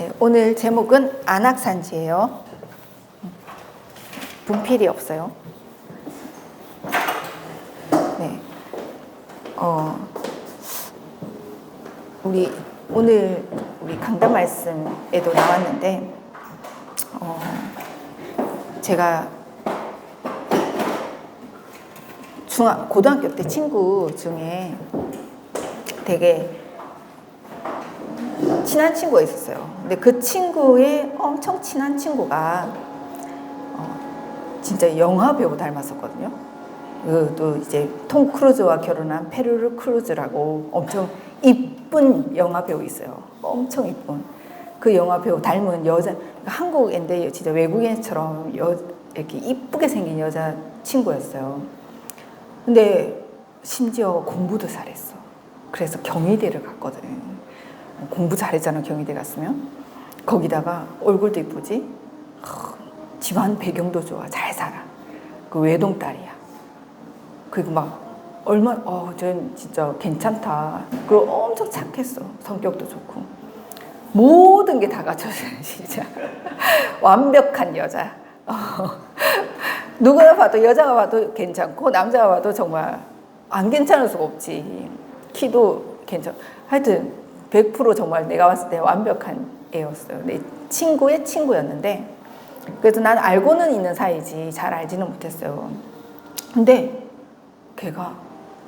네, 오늘 제목은 안악산지예요. 분필이 없어요. 네. 어, 우리 오늘 우리 강단 말씀에도 나왔는데 어, 제가 중학 고등학교 때 친구 중에 되게 친한 친구가 있었어요. 근데 그 친구의 엄청 친한 친구가 어, 진짜 영화 배우 닮았었거든요. 그또 이제 톰 크루즈와 결혼한 페르르 크루즈라고 엄청 이쁜 영화 배우 있어요. 엄청 이쁜 그 영화 배우 닮은 여자 한국인데 진짜 외국인처럼 여, 이렇게 이쁘게 생긴 여자 친구였어요. 근데 심지어 공부도 잘했어. 그래서 경희대를 갔거든. 공부 잘했잖아 경희대 갔으면. 거기다가 얼굴도 이쁘지. 하, 집안 배경도 좋아. 잘 살아. 그 외동 딸이야. 그리고 막 얼마 어전 진짜 괜찮다. 그리고 엄청 착했어. 성격도 좋고. 모든 게 다 갖춰져요, 진짜. 완벽한 여자. 어. 누구나 봐도 여자가 봐도 괜찮고 남자가 봐도 정말 안 괜찮을 수가 없지. 키도 괜찮. 하여튼 100% 정말 내가 봤을 때 완벽한 애였어요. 내 친구의 친구였는데 그래서 난 알고는 있는 사이지 잘 알지는 못했어요. 근데 걔가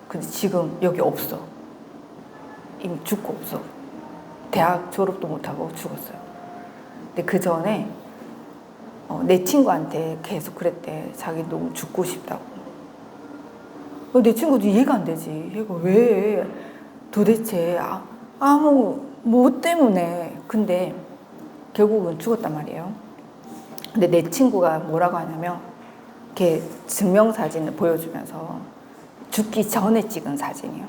근데 지금 여기 없어. 이미 죽고 없어. 대학 졸업도 못하고 죽었어요. 근데 그 전에 어, 내 친구한테 계속 그랬대. 자기 너무 죽고 싶다고. 어, 내 친구도 이해가 안 되지. 얘가 왜 도대체 아, 아무 뭐 때문에. 근데 결국은 죽었단 말이에요. 근데 내 친구가 뭐라고 하냐면 걔 증명 사진을 보여주면서 죽기 전에 찍은 사진이요.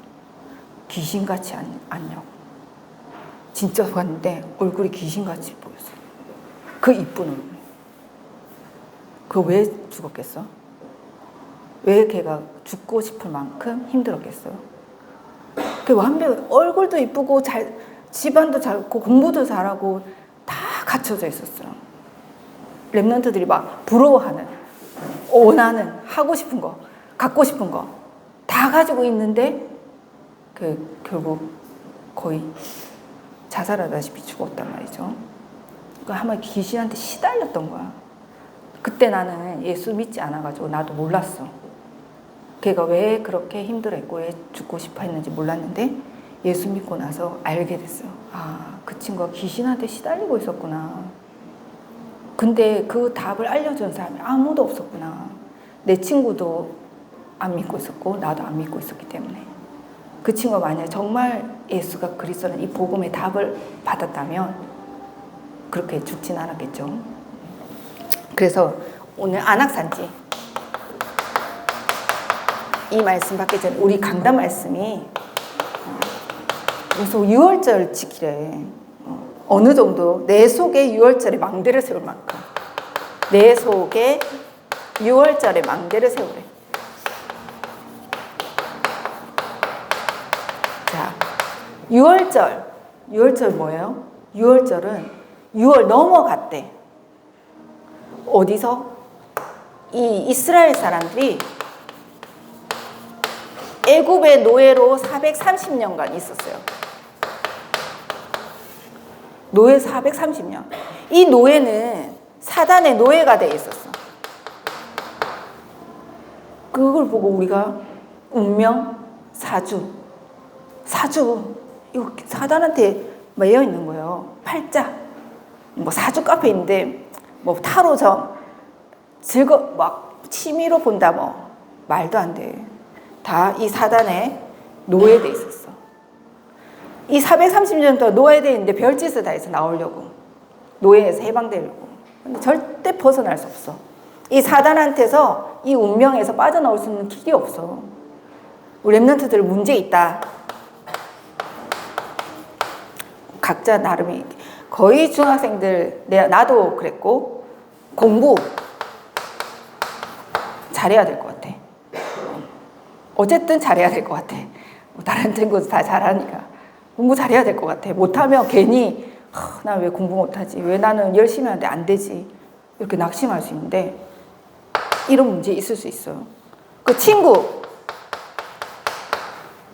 귀신같이 안, 안냐고. 진짜 봤는데 얼굴이 귀신같이 보였어요. 그 이쁜 얼굴. 그왜 죽었겠어? 왜 걔가 죽고 싶을 만큼 힘들었겠어요? 그 완벽 얼굴도 이쁘고 잘 집안도 잘고 공부도 잘하고 다 갖춰져 있었어요. 랩런트들이 막 부러워하는 원하는 하고 싶은 거 갖고 싶은 거 다 가지고 있는데 그 결국 거의 자살하다시피 죽었단 말이죠. 그 아마 귀신한테 시달렸던 거야. 그때 나는 예수 믿지 않아가지고 나도 몰랐어. 걔가 왜 그렇게 힘들어했고 왜 죽고 싶어 했는지 몰랐는데 예수 믿고 나서 알게 됐어요. 아, 그 친구가 귀신한테 시달리고 있었구나. 근데 그 답을 알려준 사람이 아무도 없었구나. 내 친구도 안 믿고 있었고 나도 안 믿고 있었기 때문에 그 친구가 만약 정말 예수가 그리스도는 이 복음의 답을 받았다면 그렇게 죽진 않았겠죠. 그래서 오늘 안악산지 이 말씀 받기 전에 우리 강단 말씀이 그래서 6월절 지키래. 어, 어느 정도 내 속에 6월절에 망대를 세울 만큼 내 속에 6월절에 망대를 세우래. 자, 6월절. 6월절 뭐예요? 6월절은 6월 넘어갔대. 어디서? 이 이스라엘 사람들이 애굽의 노예로 430년간 있었어요. 노예 430년. 이 노예는 사단의 노예가 돼 있었어. 그걸 보고 우리가 운명, 사주, 사주, 이거 사단한테 매여 있는 거예요. 팔자. 뭐 사주 카페 있는데 뭐 타로점 즐거 막 취미로 본다 뭐 말도 안 돼. 다 이 사단에 노예돼 있었어. 이 430년 동안 노예돼 있는데 별짓을 다 해서 나오려고 노예에서 해방되려고. 근데 절대 벗어날 수 없어. 이 사단한테서 이 운명에서 빠져나올 수 있는 길이 없어. 우리 랩런트들 문제 있다. 각자 나름의 거의 중학생들 내 나도 그랬고 공부 잘해야 될 것 같아. 어쨌든 잘해야 될 것 같아. 뭐 다른 친구도 다 잘하니까 공부 잘해야 될 것 같아. 못하면 괜히 난왜 공부 못하지? 왜 나는 열심히 하는데 안 되지? 이렇게 낙심할 수 있는데 이런 문제 있을 수 있어요. 그 친구,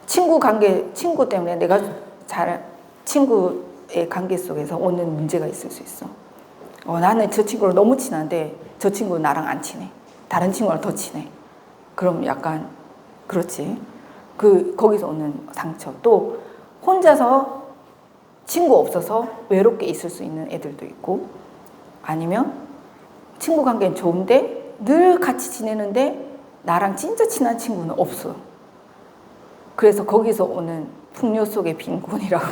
친구 관계, 친구 때문에 내가 잘 친구의 관계 속에서 오는 문제가 있을 수 있어. 어, 나는 저 친구랑 너무 친한데 저 친구는 나랑 안 친해. 다른 친구랑 더 친해. 그럼 약간 그렇지. 그 거기서 오는 상처. 또 혼자서 친구 없어서 외롭게 있을 수 있는 애들도 있고 아니면 친구 관계는 좋은데 늘 같이 지내는데 나랑 진짜 친한 친구는 없어. 그래서 거기서 오는 풍요 속의 빈곤이라고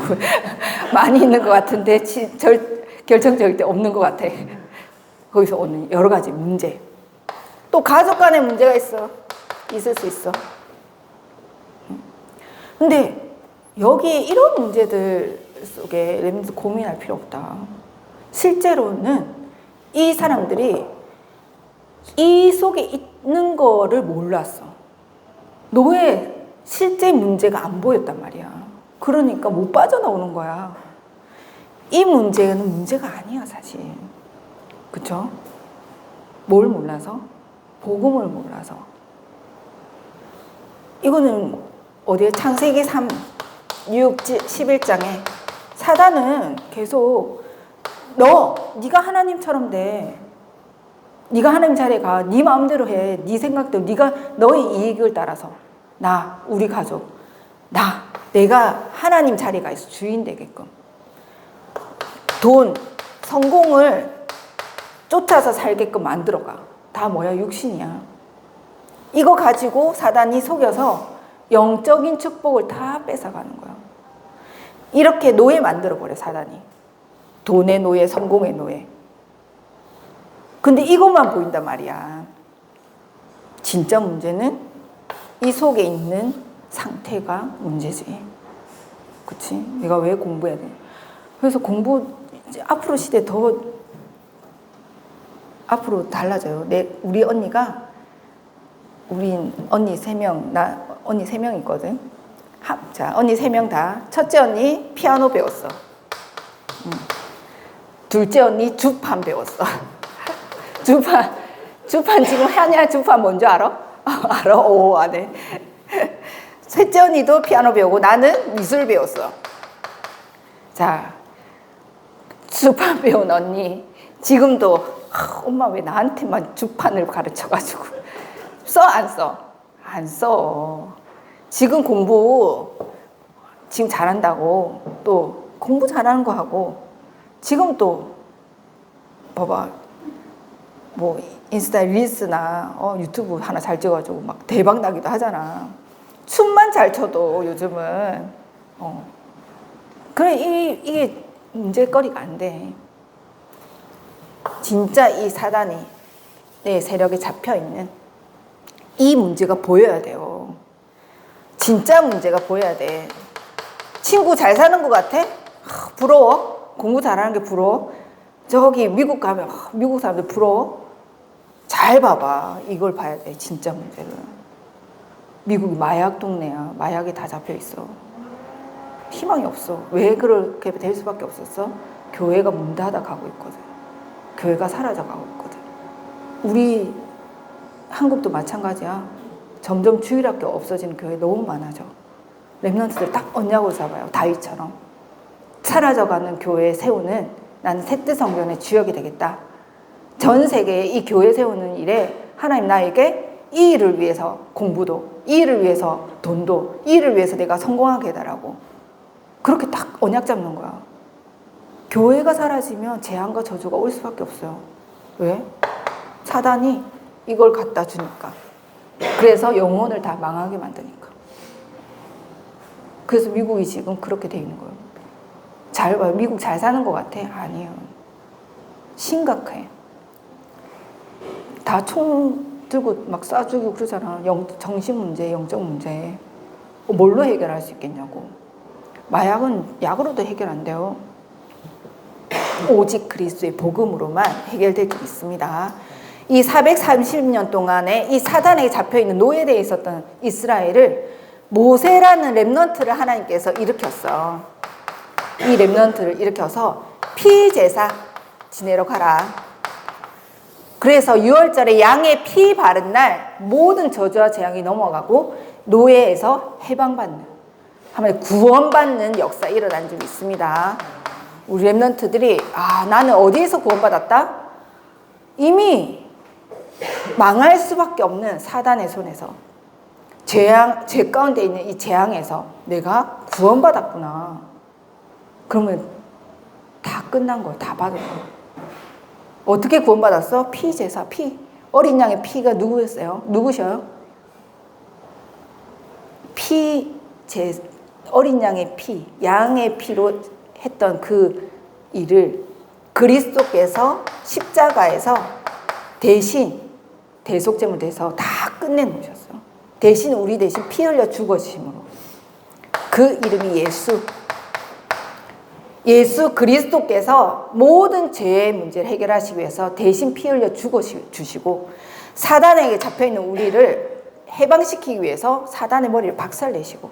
많이 있는 것 같은데 치- 절, 결정적일 때 없는 것 같아. 거기서 오는 여러 가지 문제. 또 가족 간의 문제가 있어. 있을 수 있어. 근데 여기 이런 문제들 속에 렘스 고민할 필요 없다. 실제로는 이 사람들이 이 속에 있는 거를 몰랐어. 노예 실제 문제가 안 보였단 말이야. 그러니까 못 빠져나오는 거야. 이 문제는 문제가 아니야, 사실. 그쵸? 뭘 몰라서? 복음을 몰라서. 이거는 어디에 창세기 3, 6, 11장에 사단은 계속 너, 네가 하나님처럼 돼. 네가 하나님 자리에 가. 네 마음대로 해. 네 생각대로. 네가 너의 이익을 따라서 나, 우리 가족, 나, 내가 하나님 자리에 가 있어. 주인 되게끔. 돈, 성공을 쫓아서 살게끔 만들어가. 다 뭐야? 육신이야. 이거 가지고 사단이 속여서 영적인 축복을 다 뺏어가는 거야. 이렇게 노예 만들어버려, 사단이. 돈의 노예, 성공의 노예. 근데 이것만 보인단 말이야. 진짜 문제는 이 속에 있는 상태가 문제지. 그치? 내가 왜 공부해야 돼? 그래서 공부, 앞으로 시대 더, 앞으로 달라져요. 내, 우리 언니가, 우리 언니 세 명, 나 언니 세 명 있거든. 하, 자, 언니 세 명 다. 첫째 언니 피아노 배웠어. 음. 둘째 언니 주판 배웠어. 주판, 주판 지금 하냐 주판 뭔지 알아? 알아? 오, 안 해. 셋째 언니도 피아노 배우고 나는 미술 배웠어. 자, 주판 배운 언니 지금도 아, 엄마 왜 나한테만 주판을 가르쳐가지고 써 안 써? 안 써. 지금 공부 지금 잘한다고 또 공부 잘하는 거 하고 지금 또 봐봐 뭐 인스타 릴스나 어, 유튜브 하나 잘 찍어가지고 막 대박 나기도 하잖아. 춤만 잘 춰도 요즘은 어. 그래 이, 이게 문제거리가 안 돼. 진짜 이 사단이 내 세력에 잡혀 있는 이 문제가 보여야 돼요. 진짜 문제가 보여야 돼. 친구 잘 사는 것 같아? 하, 부러워. 공부 잘하는 게 부러워. 저기 미국 가면 하, 미국 사람들 부러워. 잘 봐봐. 이걸 봐야 돼. 진짜 문제를. 미국이 마약 동네야. 마약이 다 잡혀 있어. 희망이 없어. 왜 그렇게 될 수밖에 없었어? 교회가 문 닫아 가고 있거든. 교회가 사라져 가고 있거든. 우리 한국도 마찬가지야. 점점 주일학교 없어지는 교회 너무 많아져. 랩런트들 딱 언약을 잡아요. 다윗처럼. 사라져가는 교회 세우는 나는 새뜻 성전의 주역이 되겠다. 전 세계에 이 교회 세우는 일에 하나님 나에게 이 일을 위해서 공부도, 이 일을 위해서 돈도, 이 일을 위해서 내가 성공하게 해달라고. 그렇게 딱 언약 잡는 거야. 교회가 사라지면 재앙과 저주가 올 수밖에 없어요. 왜? 사단이 이걸 갖다 주니까. 그래서 영혼을 다 망하게 만드니까. 그래서 미국이 지금 그렇게 돼 있는 거예요. 잘. 미국 잘 사는 것 같아? 아니에요. 심각해. 다 총 들고 막 쏴주고 그러잖아. 영, 정신 문제, 영적 문제. 어, 뭘로 해결할 수 있겠냐고. 마약은 약으로도 해결 안 돼요. 오직 그리스도의 복음으로만 해결될 수 있습니다. 이 430년 동안에 이 사단에게 잡혀 있는 노예되어 있었던 이스라엘을 모세라는 렘넌트를 하나님께서 일으켰어. 이 렘넌트를 일으켜서 피 제사 지내러 가라. 그래서 6월절에 양의 피 바른 날 모든 저주와 재앙이 넘어가고 노예에서 해방받는 하면 구원받는 역사 일어난 적이 있습니다. 우리 랩런트들이 아 나는 어디에서 구원받았다? 이미 망할 수밖에 없는 사단의 손에서 재앙 죄 가운데 있는 이 재앙에서 내가 구원받았구나. 그러면 다 끝난 거야. 다 받은 거야. 어떻게 구원받았어? 피 제사 피 어린 양의 피가 누구였어요? 누구셔요? 피 제 어린 양의 피 양의 피로 했던 그 일을 그리스도께서 십자가에서 대신 대속제물 돼서 다 끝내놓으셨어요. 대신 우리 대신 피 흘려 죽어주심으로 그 이름이 예수 예수 그리스도께서 모든 죄의 문제를 해결하시기 위해서 대신 피 흘려 죽어 주시고 사단에게 잡혀 있는 우리를 해방시키기 위해서 사단의 머리를 박살내시고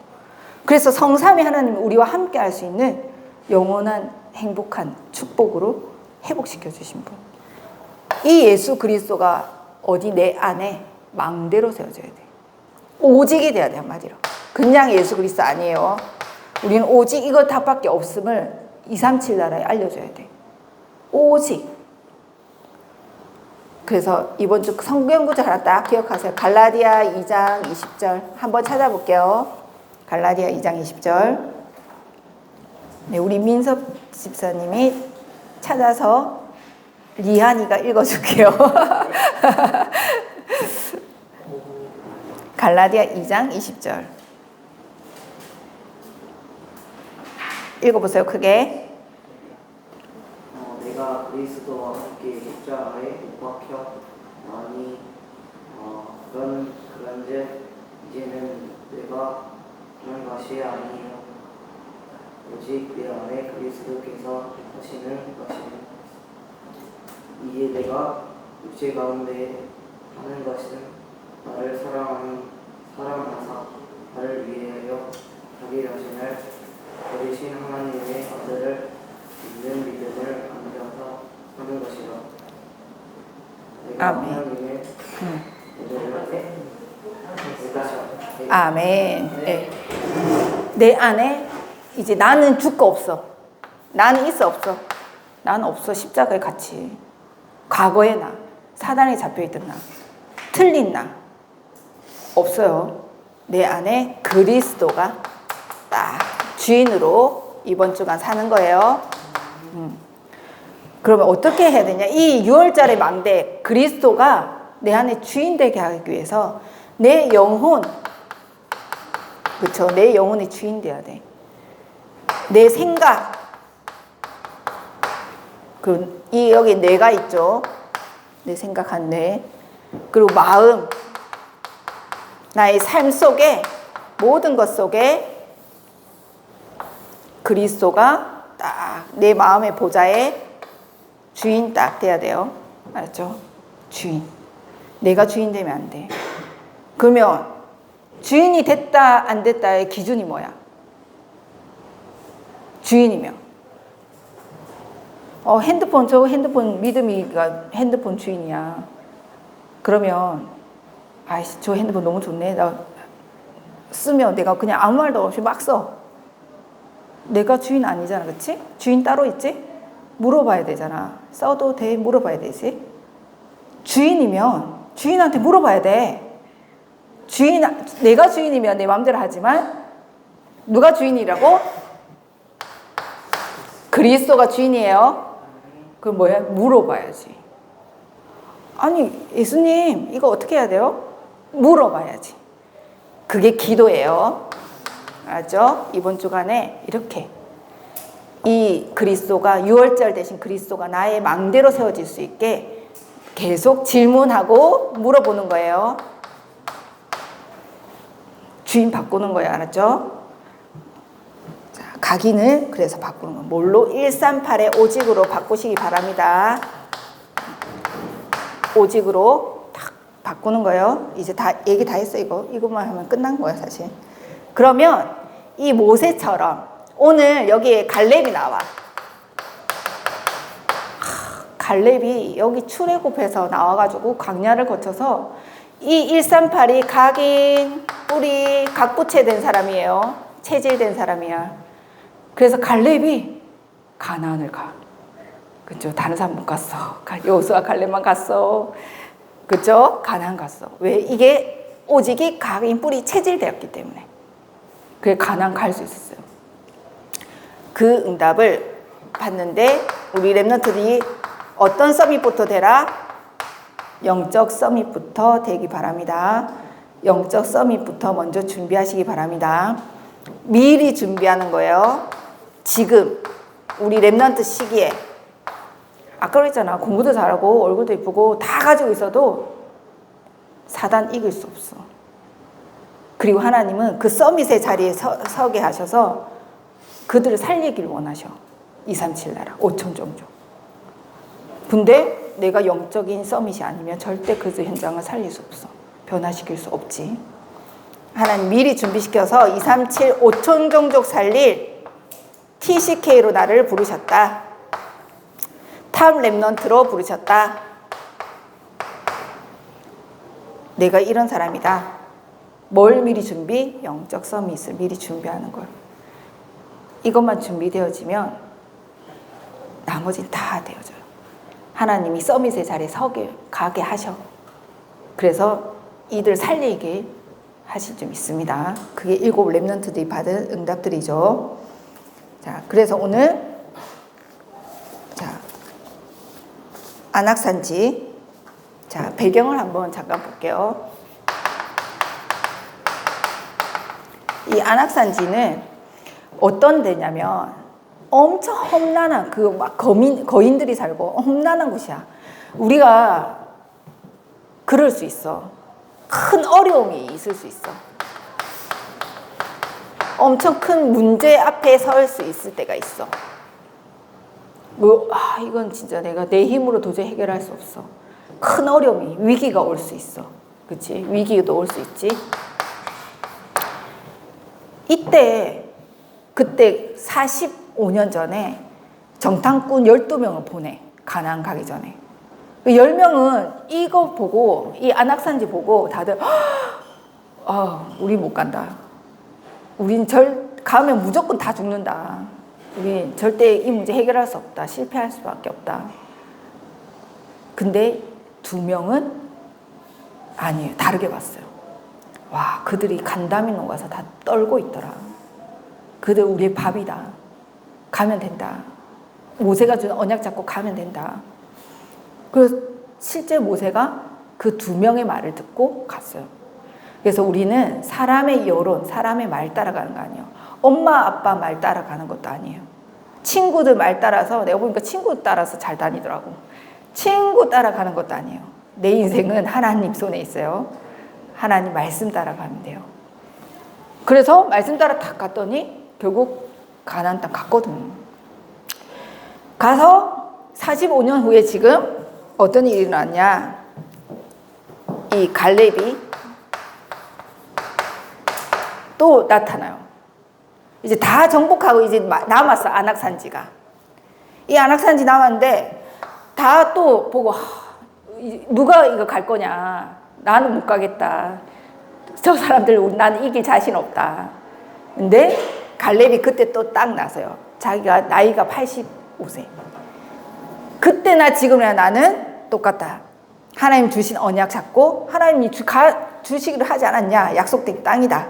그래서 성삼위 하나님 우리와 함께 할 수 있는 영원한 행복한 축복으로 회복시켜 주신 분. 이 예수 그리스도가 어디 내 안에 망대로 세워져야 돼. 오직이 돼야 돼 한마디로. 그냥 예수 그리스도 아니에요. 우리는 오직 이것 답밖에 없음을 237 나라에 알려줘야 돼. 오직. 그래서 이번 주 성경 구절 하나 딱 기억하세요. 갈라디아 2장 20절 한번 찾아볼게요. 갈라디아 2장 20절. 네, 우리 민섭 집사님이 찾아서 리한이가 읽어줄게요. 갈라디아 2장 20절. 읽어보세요, 크게. 어, 내가 그리스도와 함께 십자가에 못 박혀 나니 어, 그런 그런즉 이제는 내가 하는 것이 아니요 오직 내 안에 그리스도께서 하시는 것이니 이에 내가 육체 가운데 하는 것은 나를 사랑하는 사랑하사 나를 위하여 자기 자신을 버리신 하나님의 아들을 믿는 믿음을 안겨서 하는 것이라. 아멘. 믿으셔. 아멘. 네. 내 안에 이제 나는 죽고 없어. 나는 있어 없어. 나는 없어. 십자가에 같이. 과거의 나. 사단에 잡혀있던 나. 틀린 나. 없어요. 내 안에 그리스도가 딱 주인으로 이번 주간 사는 거예요. 음. 그러면 어떻게 해야 되냐? 이 6월달의 망대 그리스도가 내 안에 주인 되게 하기 위해서 내 영혼 그렇죠. 내 영혼의 주인 돼야 돼. 내 생각 그 이 여기 뇌가 있죠. 내 생각한 뇌 그리고 마음 나의 삶 속에 모든 것 속에 그리스도가 딱 내 마음의 보좌에 주인 딱 돼야 돼요. 알았죠? 주인. 내가 주인 되면 안 돼. 그러면 주인이 됐다 안 됐다의 기준이 뭐야? 주인이면. 어, 핸드폰 저 핸드폰 믿음이가 핸드폰 주인이야. 그러면 아이씨 저 핸드폰 너무 좋네. 나 쓰면 내가 그냥 아무 말도 없이 막 써. 내가 주인 아니잖아, 그치? 주인 따로 있지? 물어봐야 되잖아. 써도 돼? 물어봐야 되지? 주인이면 주인한테 물어봐야 돼. 주인, 내가 주인이면 내 마음대로 하지만 누가 주인이라고? 그리스도가 주인이에요. 그럼 뭐야? 물어봐야지. 아니, 예수님, 이거 어떻게 해야 돼요? 물어봐야지. 그게 기도예요. 알죠? 이번 주간에 이렇게 이 그리스도가 6월절 대신 그리스도가 나의 망대로 세워질 수 있게 계속 질문하고 물어보는 거예요. 주인 바꾸는 거예요. 알았죠? 자, 각인을 그래서 바꾸는 거. 뭘로? 138의 오직으로 바꾸시기 바랍니다. 오직으로 딱 바꾸는 거예요. 이제 다 얘기 다 했어 이거. 이것만 하면 끝난 거예요, 사실. 그러면 이 모세처럼 오늘 여기에 갈렙이 나와. 갈렙이 여기 출애굽해서 나와가지고 광야를 거쳐서 이 138이 각인, 뿌리, 각부채된 사람이에요. 체질된 사람이야. 그래서 갈렙이 가나안을 가. 그죠? 다른 사람 못 갔어. 여호수아 갈렙만 갔어. 그죠? 가나안 갔어. 왜? 이게 오직이 각인, 뿌리, 체질되었기 때문에. 그래 가나안 갈 수 있었어요. 그 응답을 받는데 우리 랩런트들이 어떤 서밋부터 되라? 영적 서밋부터 되기 바랍니다. 영적 서밋부터 먼저 준비하시기 바랍니다. 미리 준비하는 거예요. 지금 우리 랩런트 시기에 아까 그랬잖아 공부도 잘하고 얼굴도 이쁘고 다 가지고 있어도 사단 이길 수 없어. 그리고 하나님은 그 서밋의 자리에 서, 서게 하셔서 그들을 살리길 원하셔. 237 나라 5천 종족. 근데 내가 영적인 서밋이 아니면 절대 그 현장을 살릴 수 없어. 변화시킬 수 없지. 하나님 미리 준비시켜서 237 5천 종족 살릴 TCK로 나를 부르셨다. 탑 랩넌트로 부르셨다. 내가 이런 사람이다. 뭘 미리 준비? 영적 서밋을 미리 준비하는 걸. 이것만 준비되어지면 나머지는 다 되어져요. 하나님이 서밋의 자리에 서게 가게 하셔. 그래서 이들 살리게 하실 줄 믿습니다. 그게 일곱 랩런트들이 받은 응답들이죠. 자, 그래서 오늘 자 안악산지 자 배경을 한번 잠깐 볼게요. 이 안악산지는 어떤 데냐면 엄청 험난한 그 막 거민 거인들이 살고 험난한 곳이야. 우리가 그럴 수 있어. 큰 어려움이 있을 수 있어. 엄청 큰 문제 앞에 설 수 있을 때가 있어. 뭐, 아, 이건 진짜 내가 내 힘으로 도저히 해결할 수 없어. 큰 어려움이, 위기가 올 수 있어. 그치? 위기도 올 수 있지. 이때, 그때 45년 전에 정탐꾼 12명을 보내. 가나안 가기 전에. 그 10명은 이거 보고, 이 안악산지 보고 다들, 아, 우리 못 간다. 우린 절, 가면 무조건 다 죽는다. 우리 절대 이 문제 해결할 수 없다. 실패할 수밖에 없다. 근데 두 명은 아니에요. 다르게 봤어요. 와, 그들이 간담이 녹아서 다 떨고 있더라. 그들 우리의 밥이다. 가면 된다. 모세가 준 언약 잡고 가면 된다. 그래서 실제 모세가 그 두 명의 말을 듣고 갔어요. 그래서 우리는 사람의 여론, 사람의 말 따라가는 거 아니에요. 엄마, 아빠 말 따라가는 것도 아니에요. 친구들 말 따라서, 내가 보니까 친구 따라서 잘 다니더라고. 친구 따라가는 것도 아니에요. 내 인생은 하나님 손에 있어요. 하나님 말씀 따라가면 돼요. 그래서 말씀 따라 딱 갔더니 결국 가나안 땅 갔거든요. 가서 45년 후에 지금 어떤 일이 일어났냐? 이 갈렙이 또 나타나요. 이제 다 정복하고 이제 남았어 안악산지가. 이 안악산지 남았는데 다 또 보고 하, 누가 이거 갈 거냐? 나는 못 가겠다. 저 사람들 나는 이길 자신 없다. 근데 갈렙이 그때 또 딱 나서요. 자기가 나이가 85세. 그때나 지금이나 나는 똑같다. 하나님 주신 언약 잡고 하나님이 주, 가, 주시기를 하지 않았냐? 약속된 땅이다.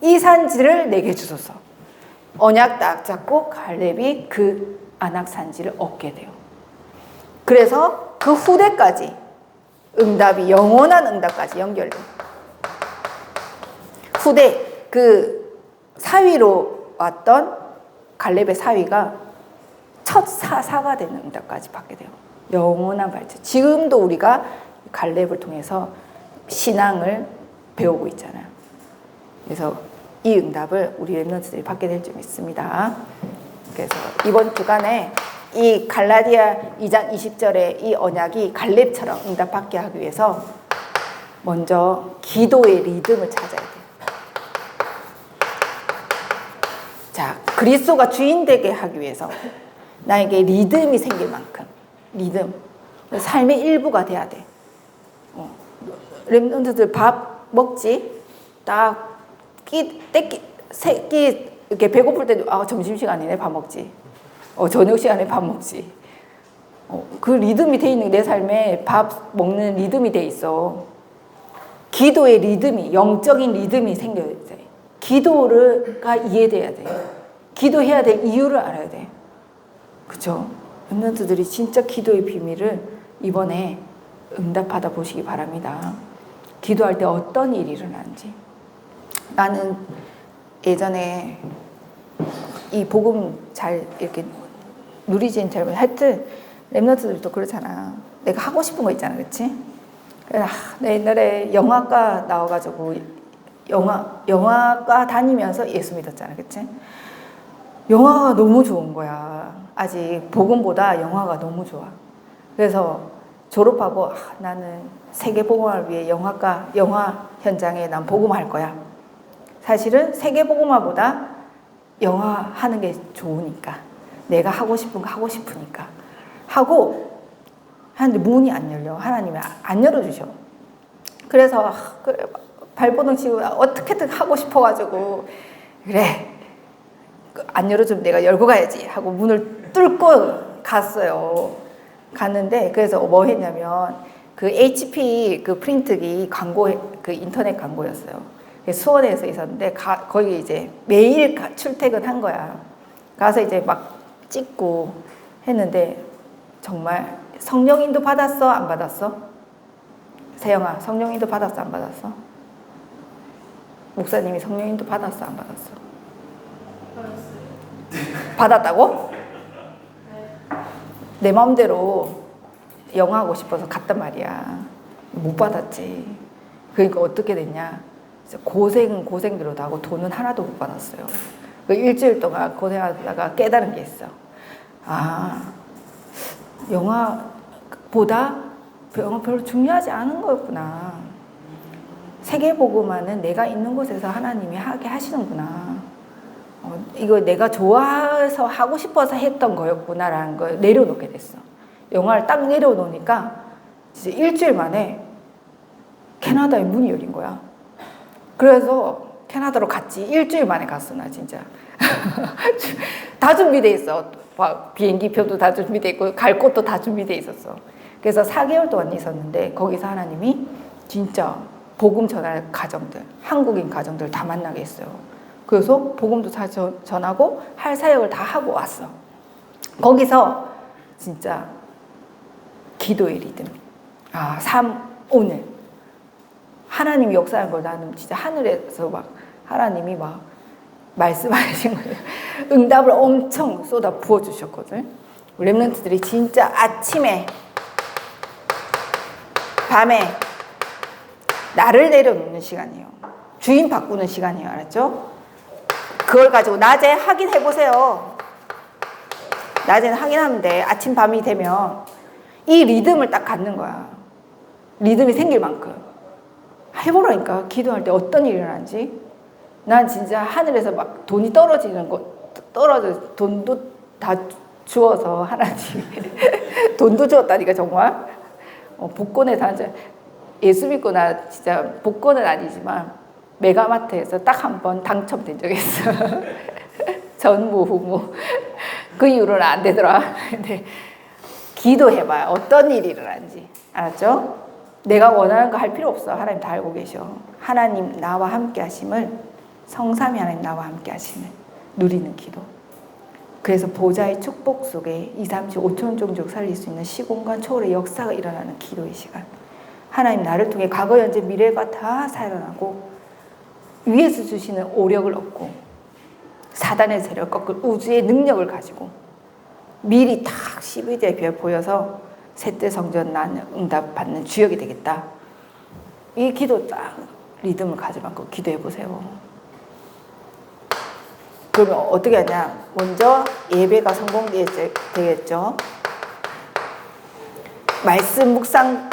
이 산지를 내게 주소서. 언약 딱 잡고 갈렙이 그 안악 산지를 얻게 돼요. 그래서 그 후대까지 응답이 영원한 응답까지 연결돼. 후대 그 사위로 왔던 갈렙의 사위가 첫 사사가 되는 응답까지 받게 돼요. 영원한 발전. 지금도 우리가 갈렙을 통해서 신앙을 배우고 있잖아요. 그래서 이 응답을 우리 랩런트들이 받게 될 줄 믿습니다. 그래서 이번 주간에 이 갈라디아 2장 20절의 이 언약이 갈렙처럼 응답받게 하기 위해서 먼저 기도의 리듬을 찾아야 돼요. 자, 그리스도가 주인 되게 하기 위해서 나에게 리듬이 생길 만큼 리듬 삶의 일부가 돼야 돼. 어. 랩런트들 밥 먹지? 딱 끼, 떼끼, 새끼 이렇게 배고플 때도 아 점심 시간이네 밥 먹지. 어 저녁 시간에 밥 먹지. 어, 그 리듬이 돼 있는 내 삶에 밥 먹는 리듬이 돼 있어. 기도의 리듬이 영적인 리듬이 생겨야 돼. 기도가 이해돼야 돼. 기도해야 될 이유를 알아야 돼. 그죠? 랩런트들이 진짜 기도의 비밀을 이번에 응답하다 보시기 바랍니다. 기도할 때 어떤 일이 일어나는지. 나는 예전에 이 복음 잘 이렇게 잘 못해. 하여튼 랩런트들도 그렇잖아. 내가 하고 싶은 거 있잖아, 그렇지? 아, 내 옛날에 영화과 나와가지고 영화 영화과 다니면서 예수 믿었잖아, 그렇지? 영화가 너무 좋은 거야. 아직 복음보다 영화가 너무 좋아. 그래서 졸업하고 아, 나는 세계 복음화를 위해 영화과 영화 현장에 난 복음할 거야. 사실은 세계 복음화보다 영화 하는 게 좋으니까 내가 하고 싶은 거 하고 싶으니까 하고 하는데 문이 안 열려 하나님이 안 열어주셔. 그래서 아, 그래 발버둥 치고 어떻게든 하고 싶어가지고 그래 그안 열어주면 내가 열고 가야지 하고 문을 뚫고 갔어요. 갔는데 그래서 뭐 했냐면 그 HP 그 프린트기 광고 그 인터넷 광고였어요. 그래서 수원에서 있었는데 가, 거기 이제 매일 가- 출퇴근한 거야. 가서 이제 막 찍고 했는데 정말 성령인도 받았어 안 받았어? 세영아 성령인도 받았어 안 받았어? 목사님이 성령인도 받았어 안 받았어? 받았다고? 내 마음대로 영화 하고 싶어서 갔단 말이야. 못 받았지. 그러니까 어떻게 됐냐? 진짜 고생 고생대로도 하고 돈은 하나도 못 받았어요. 그 일주일 동안 고생하다가 깨달은 게 있어. 아, 영화보다 영화 별로 중요하지 않은 거였구나. 세계보고만은 내가 있는 곳에서 하나님이 하게 하시는구나. 어, 이거 내가 좋아해서 하고 싶어서 했던 거였구나라는 걸 내려놓게 됐어. 영화를 딱 내려놓으니까 이제 일주일 만에 캐나다에 문이 열린 거야. 그래서 캐나다로 갔지. 일주일 만에 갔어, 나 진짜. 다 준비돼 있어. 막 비행기 표도 다 준비돼 있고 갈 곳도 다 준비돼 있었어. 그래서 4개월 동안 있었는데 거기서 하나님이 진짜 복음 전할 가정들, 한국인 가정들 다 만나게 했어요. 그래서 복음도 다 전- 전하고 할 사역을 다 하고 왔어. 거기서 진짜 기도의 리듬. 아, 삶 오늘 하나님이 역사한 걸 나는 진짜 하늘에서 막 하나님이 막 말씀하신 거예요. 응답을 엄청 쏟아 부어 주셨거든. 렘런트들이 진짜 아침에 밤에 나를 내려놓는 시간이에요. 주인 바꾸는 시간이에요. 알았죠? 그걸 가지고 낮에 확인해 보세요. 낮에는 확인하면 돼. 아침 밤이 되면 이 리듬을 딱 갖는 거야. 리듬이 생길 만큼. 해보라니까. 기도할 때 어떤 일이 일어나는지. 난 진짜 하늘에서 막 돈이 떨어지는 거 떨어져 돈도 다 주어서 하나님. 돈도 주었다니까 정말. 어, 복권에 단자 예수 믿고 나 진짜 복권은 아니지만 메가마트에서 딱 한 번 당첨된 적이 있어. 전무 후무. 그 이후로는 안 되더라. 근데 기도해봐요. 어떤 일이 일어나는지. 알았죠? 내가 원하는 거 할 필요 없어 하나님 다 알고 계셔 하나님 나와 함께 하심을 성삼위 하나님 나와 함께 하시는 누리는 기도. 그래서 보좌의 축복 속에 2, 3, 5천 종족 살릴 수 있는 시공간 초월의 역사가 일어나는 기도의 시간. 하나님 나를 통해 과거, 현재, 미래가 다 살아나고 위에서 주시는 오력을 얻고 사단의 세력 꺾을 우주의 능력을 가지고 미리 딱 12대에 비해 보여서 셋대 성전 나는 응답 받는 주역이 되겠다. 이 기도 딱 리듬을 가져갖고 기도해 보세요. 그러면 어떻게 하냐? 먼저 예배가 성공되겠죠. 말씀 묵상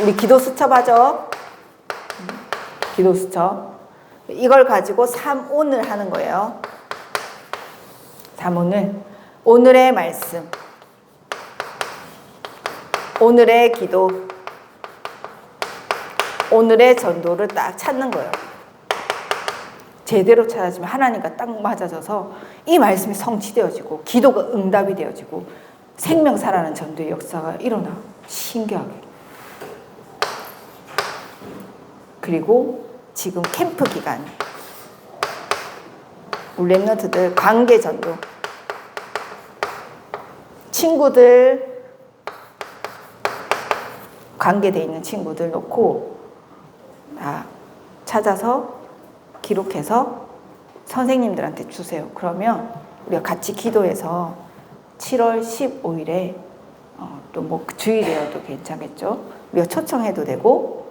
우리 기도 수첩하죠. 기도 수첩. 이걸 가지고 3오늘 하는 거예요. 3오늘 오늘의 말씀. 오늘의 기도, 오늘의 전도를 딱 찾는 거예요. 제대로 찾아지면 하나님과 딱 맞아져서 이 말씀이 성취되어지고 기도가 응답이 되어지고 생명 살아나는 전도의 역사가 일어나 신기하게. 그리고 지금 캠프 기간 우리 랩런트들 관계 전도 친구들 관계돼 있는 친구들 놓고 다 찾아서 기록해서 선생님들한테 주세요. 그러면 우리가 같이 기도해서 7월 15일에 어, 또뭐 주일이어도 괜찮겠죠. 우리가 초청해도 되고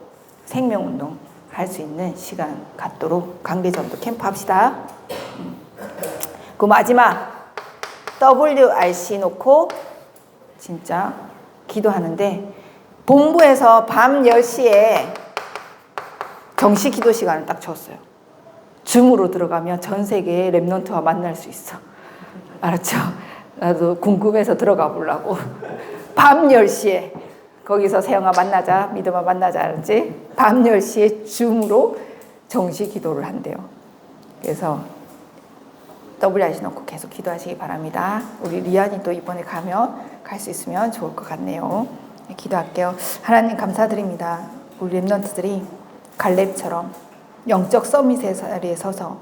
생명운동 할 수 있는 시간 갖도록 관계점도 캠프 합시다. 음. 그 마지막 WRC 놓고 진짜 기도하는데 본부에서 밤 10시에 정시 기도 시간을 딱 줬어요. 줌으로 들어가면 전 세계의 랩넌트와 만날 수 있어. 알았죠? 나도 궁금해서 들어가 보려고. 밤 10시에 거기서 세영아 만나자, 믿음아 만나자, 알았지? 밤 10시에 줌으로 정시 기도를 한대요. 그래서 WRC 넣고 계속 기도하시기 바랍니다. 우리 리안이 또 이번에 가면 갈 수 있으면 좋을 것 같네요. 네, 기도할게요. 하나님 감사드립니다. 우리 랩런트들이 갈렙처럼 영적 서밋의 자리에 서서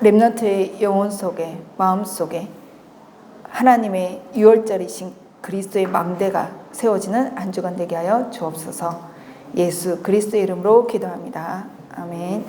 랩런트의 영혼 속에 마음 속에 하나님의 유월절이신 그리스도의 망대가 세워지는 한 주간 되게 하여 주옵소서. 예수 그리스도의 이름으로 기도합니다. 아멘.